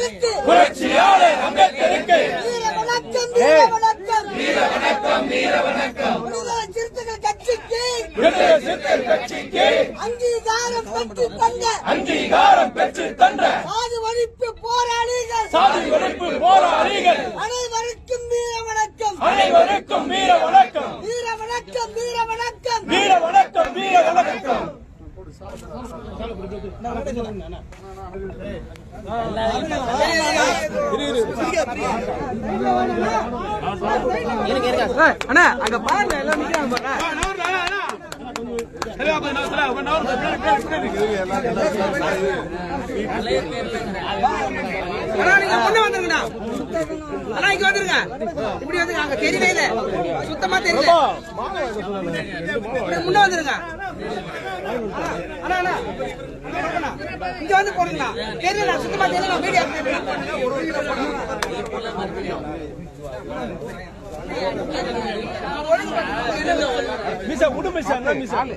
அம்பேத்கருக்கு புரட்சியாளர் அம்பேத்கருக்கு. வீர வணக்கம் வீர வணக்கம். வீர வணக்கம் வீர வணக்கம். விடுதலை சிறுத்தைகள் கட்சிக்கு. விடுதலை சிறுத்தைகள் கட்சிக்கு. அங்கீகாரம் பெற்று தந்த. அங்கீகாரம் பெற்று தந்த. சாதி ஒழிப்பு போராளிகள். சாதி ஒழிப்பு போராளிகள். அனைவருக்கும் வீர வணக்கம். அனைவருக்கும் வீர வணக்கம். வீர வணக்கம் வீர வணக்கம். வீர வணக்கம் வீர வணக்கம். அண்ணா அங்க பாருங்க எல்லாம் நிக்கிறாங்க பாருங்க. அண்ணா முன்ன வந்துருங்கண்ணா அண்ணா இங்க வந்துருங்க இப்படி வந்துருங்க அங்க தெரியவே இல்ல சுத்தமா தெரியல முன்ன வந்துருங்க அண்ணா அண்ணா இங்க வந்து போடுங்கண்ணா தெரியல சுத்தமா தெரியல விடு என்ன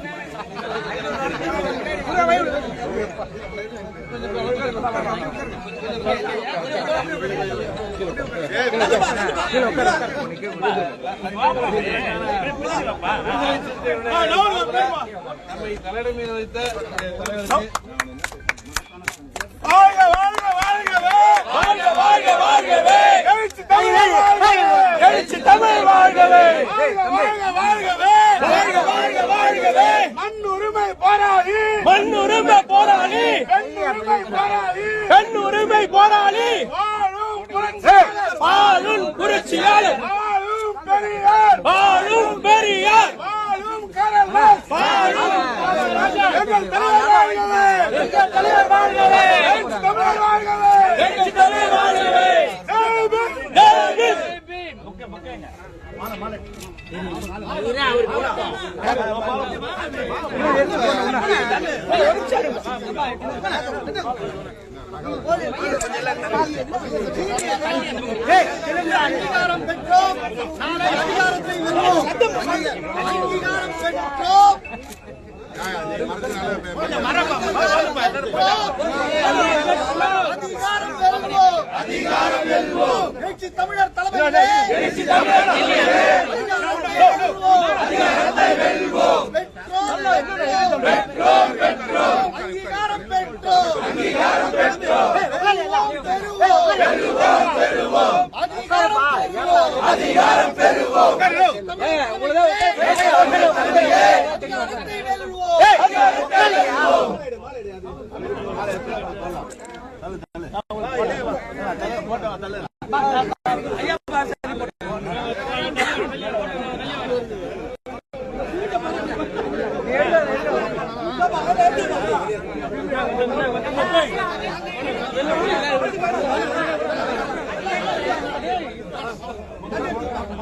நான் சொல்றேன் ஏப்பா, வாழ்க வாழ்க வாழ்கவே வாழ்க வாழ்க வாழ்கவே எழுச்சி தமிழ் வாழ்கவே எழுச்சி தமிழ் வாழ்கவே வாழ்க வாழ்கவே வாழ்க வாழ்க வாழ்கவே மண் உரிமை போராடி. மண் உரிமை பெண் உரிமை போராளி. வாழும் புரட்சியாளர் வாழும் பெரியார். வாழும் பெரியார் வாழும் கரலாஸ் வாழும் எங்கள் தலைவர் வாழ்கவே எங்கள் தலைவர் வாழ்கவே எங்கள் தமிழர் வாழ்கவே எங்கள் தமிழர் வாழ்கவே ஜெய் பீம் அங்கீகாரம் பெற்றோம் நாளை அதிகாரத்தை வெல்வோம் அங்கீகாரம் பெற்றோம் அதிகாரம் வெல்வோம் அதிகாரம் அதிகாரம் பெறுவோம் அதிகாரம் பெறுவோம்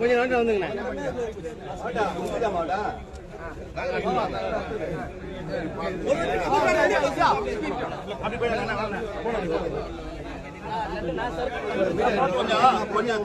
கொஞ்சம் நோட்டா வந்துங்கண்ணா அப்படி போய் கொஞ்சம் கொஞ்சம்